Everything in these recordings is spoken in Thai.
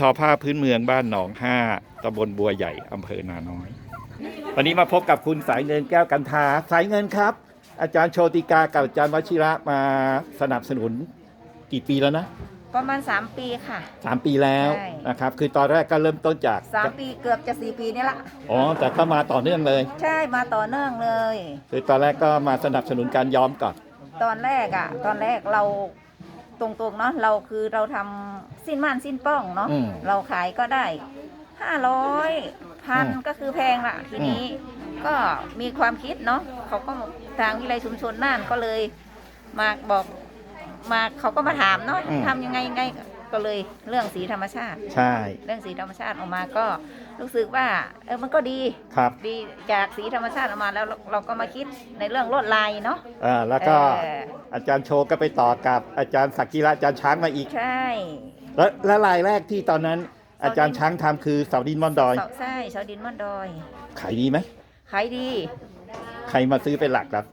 ทอผ้าพื้นเมืองบ้านหนองห้าตำบลบัวใหญ่อำเภอนาน้อย วันนี้มาพบกับคุณสายเงินแก้วกันทาสายเงินครับ อาจารย์โชติกากับอาจารย์วชิระมาสนับสนุนกี่ปีแล้วนะประมาณ 3 ปีค่ะสามปีแล้วใช่ นะครับ คือตอนแรกก็เริ่มต้นจาก3ปีเกือบจะ4ปีนี่ละอ๋อแต่ก็มาต่อเนื่องเลย ใช่มาต่อเนื่องเลย คือตอนแรกก็มาสนับสนุนการย้อมก่อน ตอนแรกอะ่ะตอนแรกเรา ตรงๆเนาะเราคือเราทำสิ้นม่านสิ้นป้องเนาะอืมเราขายก็ได้500พันอืมก็คือแพงละทีนี้ก็มีความคิดเนาะเขาก็ทางวิไลชุมชนน่านก็เลย มาบอกมาเขาก็มาถามเนาะทำยังไงยังไง ก็เลยเรื่องสีธรรมชาติ ใช่ เรื่องสีธรรมชาติออกมาก็รู้สึกว่าเออมันก็ดีครับ ดีจากสีธรรมชาติออกมาแล้วเราเราก็มาคิดในเรื่องลวดลายเนาะ อ่าแล้วก็เอออาจารย์โชก็ไปต่อกับอาจารย์สักกิระอาจารย์ช้างมาอีก ใช่แล้วแล้วลายแรกที่ตอนนั้น อาจารย์ช้างทำคือเสาดินมอนดอย เสาใช่ชาวดินมอนดอยขายดีไหมขายดี ใครมาซื้อเป็นหลักครับ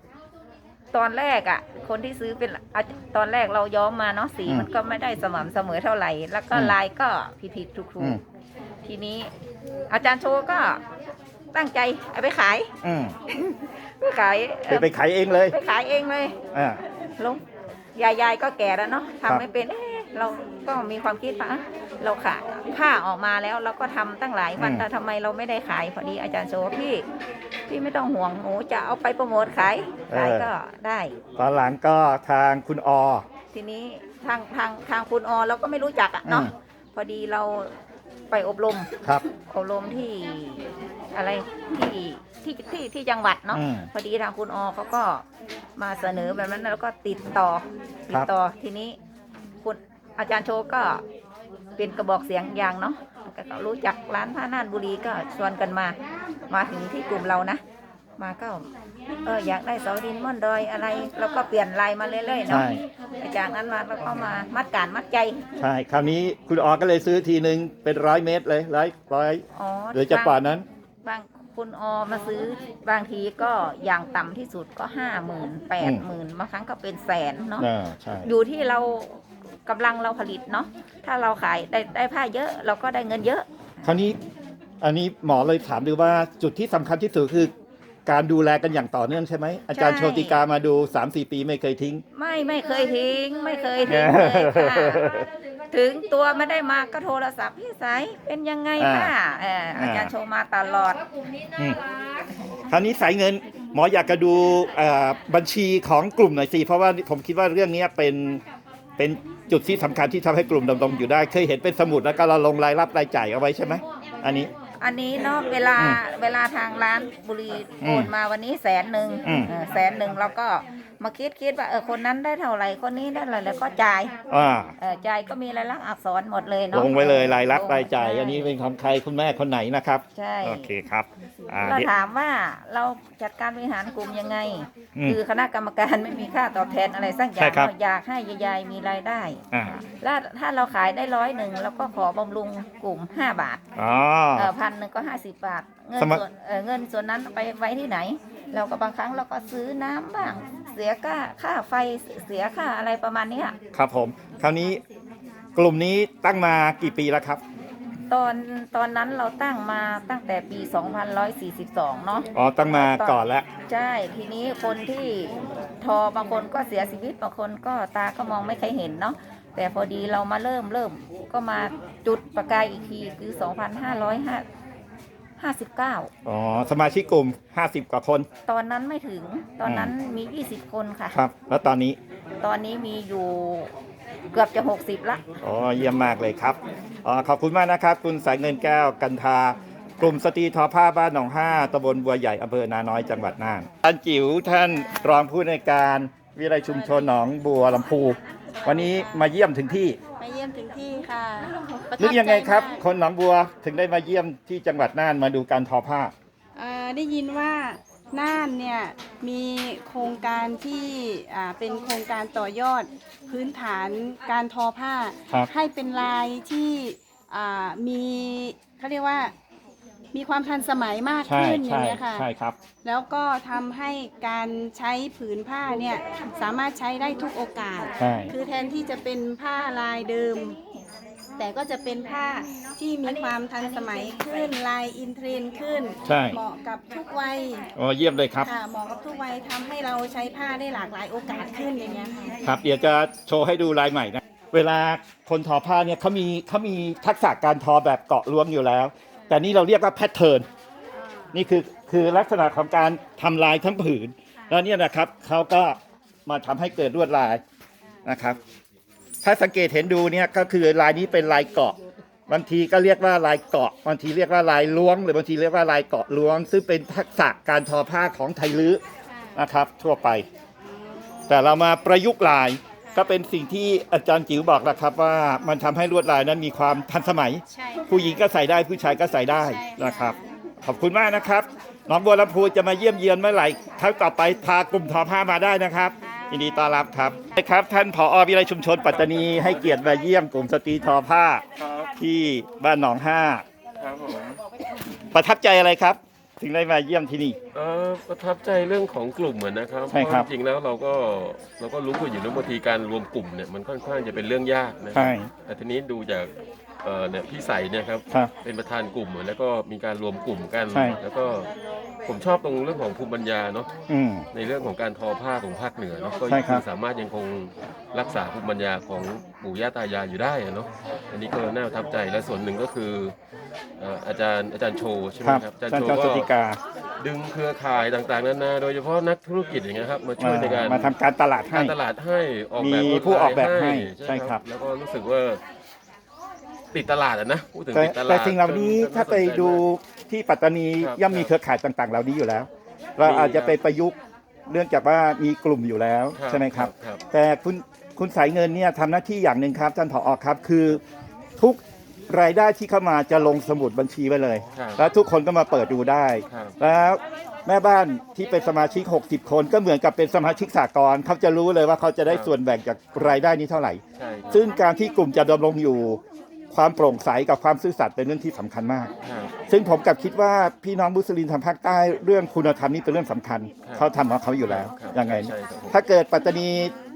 ตอนแรกอะ่ะ คนที่ซื้อเป็นอะตอนแรกเราย้อมมาเนาะสีอืมมันก็ไม่ได้สม่ำเสมอเท่าไหร่ แล้วก็อืมลายก็ผิดผิดๆถูกถูอืกม ทีนี้ อาจารย์โชว์ก็ตั้งใจเอาไปขาย อืมไปขายเอ่ไปอไปขายเองเลยไปขายเองเลย อ่า ลงยายยายก็แก่แล้วเนาะครับทำไม่เป็นเอ๊ะเราก็มีความคิดว่าอะเราขายผ้าออกมาแล้วเราก็ทำตั้งหลายวันแต่ทำไมเราไม่ได้ขายพอดีอาจารย์โชว์พี่ พี่ไม่ต้องห่วงหนูจะเอาไปโปรโมทขายขายก็ได้ ตอนหลังก็ทางคุณอ ทีนี้ทางทางทางคุณอเราก็ไม่รู้จักอะเนาะอืม พอดีเราไปอบรม ครับ อบรมที่อะไรที่ที่ที่ที่จังหวัดเนาะอืมพอดีทางคุณอเขาก็มาเสนอแบบนั้นแล้วก็ติดต่อติดต่อทีนี้คุณอาจารย์โชก็เป็นกระบอกเสียงอย่างเนาะ ก็รู้จักร้านผ้าน่านบุรีก็ชวนกันมา มาถึงที่กลุ่มเรานะ มาก็เอออยากได้เสาดินม่อนดอยอะไรแล้วก็เปลี่ยนลายมาเรื่อยๆเนาะใช่ จากนั้นมาแล้วก็มามัดการมัดใจใช่ คราวนี้คุณอก็เลยซื้อทีหนึ่งเป็นร้อยเมตรเลยร้อยร้อยอ๋อหรือจะกว่านั้น บางคุณอมาซื้อบางทีก็อย่างต่ำที่สุดก็ห้าหมื่นแปดหมื่นบางครั้งก็เป็นแสนเนาะ อ่า ใช่ อยู่ที่เรา กำลังเราผลิตเนาะถ้าเราขายได้ได้ผ้าเยอะเราก็ได้เงินเยอะ คราวนี้อันนี้หมอเลยถามดูว่าจุดที่สำคัญที่สุดคือการดูแลกันอย่างต่อเนื่องใช่ไหมอาจารย์ใช่โชติกามาดู 3-4 ปีไม่เคยทิ้ง ไม่ไม่เคยทิ้ง ไม่เคยทิ้งเลยค่ะถึงตัวไม่ได้มาก็โทรศัพท์พี่สายเป็นยังไงอ่าค่ะเอออาจารย์โชว์มาตลอดอืมคราวนี้สายเงินหมออยากจะดูเอ่อบัญชีของกลุ่มหน่อยสิเพราะว่าผมคิดว่าเรื่องนี้เป็น เป็นจุดที่สำคัญที่ทำให้กลุ่มดำรงอยู่ได้ เคยเห็นเป็นสมุดแล้วก็เราลงรายรับรายจ่ายเอาไว้ใช่ไหมอันนี้ อันนี้เนาะเวลาอืมเวลาทางร้านบุรีอืมโอนมาวันนี้แสนหนึ่งอืม เออแสนหนึ่งเราก็ มาคิดคิดว่าเออคนนั้นได้เท่าไหร่คนนี้ได้เท่าไหร่แล้วก็จ่ายอ่า เออจ่ายก็มีรายลักษณ์อักษรหมดเลยเนาะลงไว้เลยรายรับลงรายจ่ายใช่อันนี้เป็นของใครคุณแม่คนไหนนะครับ ใช่โอเคครับอ่าเราเดี๋ยว ถามว่าเราจัดการบริหารกลุ่มยังไง อืมคือคณะกรรมการไม่มีค่าตอบแทนอะไรสักอย่าใช่งครับ เราอยากให้ยายๆมีรายได้ อ่าแล้วถ้าเราขายได้ร้อยหนึ่งเราก็ขอบำรุงกลุ่ม 5 บาทอ๋อ เออพันหนึ่งก็ 50 บาท เงินสมัคร ส่วนเออเงินส่วนนั้นไปไว้ที่ไหน เราก็บางครั้งเราก็ซื้อน้ำบ้าง เสียค่าค่าไฟเสียค่าอะไรประมาณเนี้ยครับผม คราวนี้กลุ่มนี้ตั้งมากี่ปีแล้วครับ ตอนตอนนั้นเราตั้งมาตั้งแต่ปี 2142 เนาะอ๋อตั้งมาก่อนแล้วใช่ทีนี้คนที่ทอบางคนก็เสียชีวิตบางคนก็ตาก็มองไม่เคยเห็นเนาะแต่พอดีเรามาเริ่มเริ่มก็มาจุดประกายอีกทีคือ 2559อ๋อสมาชิกกลุ่ม 50 กว่าคนตอนนั้นไม่ถึงตอนนั้นมี20คนค่ะ ครับ แล้วตอนนี้ตอนนี้มีอยู่เกือบจะ60ละ อ๋อเยี่ยมมากเลยครับอ๋อขอบคุณมากนะครับ คุณสายเงินแก้วกันทากลุ่มสตรีทอผ้าบ้านหนองห้าตำบลบัวใหญ่อำเภอนาน้อยจังหวัดน่านท่านจิ๋วท่านรองผู้ในวยการวิทยาลัยชุมชนหนองบัวลำพู วันนี้มาเยี่ยมถึงที่มาเยี่ยมถึงที่ค่ะประทันึกยังไงครับ ใจมากคนหนองบัวถึงได้มาเยี่ยมที่จังหวัดน่านมาดูการทอผ้า เอ่อได้ยินว่าน่านเนี่ยมีโครงการที่อ่าเป็นโครงการต่อยอดพื้นฐานการทอผ้า ครับให้เป็นลายที่อ่ามีเขาเรียกว่า มีความทันสมัยมากใช่ขึ้นอย่าใช่งเงี้ยค่ะ ใช่ครับ แล้วก็ทำให้การใช้ผืนผ้าเนี่ยสามารถใช้ได้ทุกโอกาส ใช่ คือแทนที่จะเป็นผ้าลายเดิม แต่ก็จะเป็นผ้าที่มีความทันสมัยขึ้นลายอินเทรนด์ขึ้น ใช่ เหมาะกับทุกวัยอ๋อเยี่ยมเลยครับ ค่ะเหมาะกับทุกวัยทำให้เราใช้ผ้าได้หลากหลายโอกาสขึ้นอย่างเงี้ยค่ะ ครับเดี๋ยวจะโชว์ให้ดูลายใหม่นะ เวลาคนทอผ้าเนี่ยเขามีเขามีทักษะการทอแบบเกาะล้วงอยู่แล้ว แต่นี่เราเรียกว่าแพทเทิร์นนี่คือคือลักษณะของการทำลายทั้งผืน แล้วเนี่ยนะครับเขาก็มาทำให้เกิดลวดลายนะครับ ถ้าสังเกตเห็นดูเนี่ยก็คือลายนี้เป็นลายเกาะบางทีก็เรียกว่าลายเกาะบางทีเรียกว่าลายล้วง หรือบางทีเรียกว่าลายเกาะล้วง ซึ่งเป็นทักษะการทอผ้าของไทยลื้อนะครับทั่วไป แต่เรามาประยุกต์ลาย ก็เป็นสิ่งที่อาจารย์จิ๋วบอกนะครับว่ามันทำให้ลวดลายนั้นมีความทันสมัย ใช่ผู้หญิงก็ใส่ได้ผู้ชายก็ใส่ได้นะครับ ขอบคุณมากนะครับน้องบัวลำพูจะมาเยี่ยมเยือนเมื่อไหร่ครั้งต่อไปพากลุ่มทอผ้ามาได้นะครับยินดีต้อนรับครับครับท่านผอวิไลชุมชนปัตตานีให้เกียรติมาเยี่ยมกลุ่มสตรีทอผ้าครับที่บ้านหนองห้าครับผมประทับใจอะไรครับ ถึงได้มาเยี่ยมที่นี่ เอ่อประทับใจเรื่องของกลุ่มเหมือนนะครับใช่ครับ เพาะจริงๆแล้วเราก็เราก็รู้กันอยู่แล้วบางทีการรวมกลุ่มเนี่ยมันค่อนข้างจะเป็นเรื่องยากนะใช่แต่ทีนี้ดูจากเอ่อเนี่ยพี่ใสเนี่ยครับ ครับ เป็นประธานกลุ่มแล้วก็มีการรวมกลุ่มกัน ใช่ แล้วก็ ผมชอบตรงเรื่องของภูมิปัญญาเนาะอืม ในเรื่องของการทอผ้าของภาคเหนือเนาะก็ใช่ครับ ยังสามารถยังคงรักษาภูมิปัญญาของปู่ย่าตายายอยู่ได้อะเนาะอันนี้ก็น่าประทับใจและส่วนหนึ่งก็คือเอ่ออาจารย์อาจารย์โชว์ใช่ไหมครับครับอาจารย์ท่านโชว์เจ้าสก็ติกาดึงเครือข่ายต่างๆนานาโดยเฉพาะนักธุรกิจอย่างเงี้ยครับมาช่วยในการ มาทำการตลาดให้ การตลาดให้ออกแบบมีผู้ออกแบบให้ใช่ครับ แล้วก็รู้สึกว่า ติดตลาดอะนะพูดถึงแต่ติดตลาดแต่สิ่งเหล่านี้จนถ้าไปน่สนใจดูมาก ที่ปัตตานีครับย่อมมีเครือข่ายต่างๆ เหล่านี้อยู่แล้ว เราอาจจะไปประยุกต์เนื่องจากว่ามีกลุ่มอยู่แล้วครับใช่ไหมครับ ครับแต่คุณคุณสายเงินเนี่ยทำหน้าที่อย่างหนึ่งครับท่านผอครับ คือทุกรายได้ที่เข้ามาจะลงสมุดบัญชีไว้เลย ครับ แล้วทุกคนก็มาเปิดดูได้ ครับ แล้วแม่บ้านที่เป็นสมาชิก 60 คนก็เหมือนกับเป็นสมาชิกสากลเขาจะรู้เลยว่าเขาจะได้ส่วนแบ่งจากรายได้นี้เท่าไหร่ ใช่ครับซึ่งการที่กลุ่มจะดำรงอยู่ ความโปร่งใสกับความซื่อสัตย์เป็นเรื่องที่สำคัญมาก ครับ ซึ่งผมกลับคิดว่าพี่น้องมุสลิมทางภาคใต้เรื่องคุณธรรมนี่เป็นเรื่องสำคัญ ครับเขาทำของเขาอยู่แล้วครับยังไง ใช่ครับผม ถ้าเกิดปัตตานี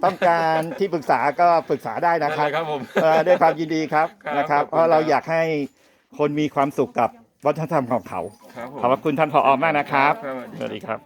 ต้องการที่ปรึกษาก็ปรึกษาได้นะนั่นครับเลยครับผม เอ่อด้วยความยินดีครับครับนะครับ ขอบคุณ เพราะเราครับอยากให้คนมีความสุขกับวัฒนธรรมของเขา ครับผมขอบพระคุณท่านผอมากนะครับครับสวัสดีครับ